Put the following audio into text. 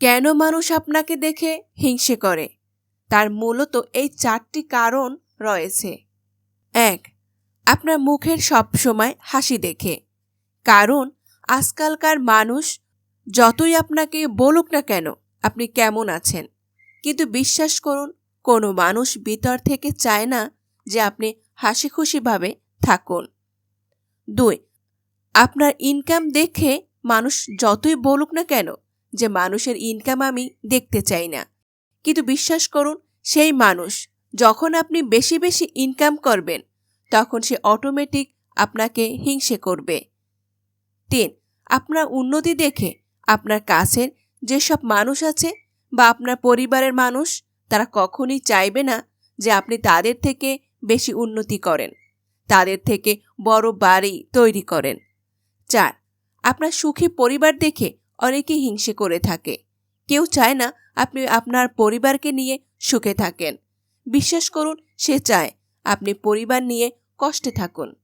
কেন মানুষ আপনাকে দেখে হিংসে করে? তার মূলত এই চারটি কারণ রয়েছে। এক, আপনার মুখের সবসময় হাসি দেখে। কারণ, আজকালকার মানুষ যতই আপনাকে বলুক না কেন, আপনি কেমন আছেন? কিন্তু বিশ্বাস করুন, কোনো মানুষ ভিতর থেকে চায় না যে আপনি হাসি খুশিভাবে থাকুন। দুই, আপনার ইনকাম দেখে মানুষ যতই বলুক না কেন যে মানুষের ইনকাম আমি দেখতে চাই না। কিন্তু বিশ্বাস করুন, সেই মানুষ যখন আপনি বেশি বেশি ইনকাম করবেন, তখন সে অটোমেটিক আপনাকে হিংসে করবে। তিন, আপনার উন্নতি দেখে আপনার কাছের যেসব মানুষ আছে বা আপনার পরিবারের মানুষ, তারা কখনই চাইবে না যে আপনি তাদের থেকে বেশি উন্নতি করেন, তাদের থেকে বড় বাড়ি তৈরি করেন। চার, আপনার সুখী পরিবার দেখে অনেকেই হিংসে করে থাকে। কেউ চায় না আপনি আপনার পরিবারকে নিয়ে সুখে থাকেন। বিশ্বাস করুন, সে চায় আপনি পরিবার নিয়ে কষ্টে থাকুন।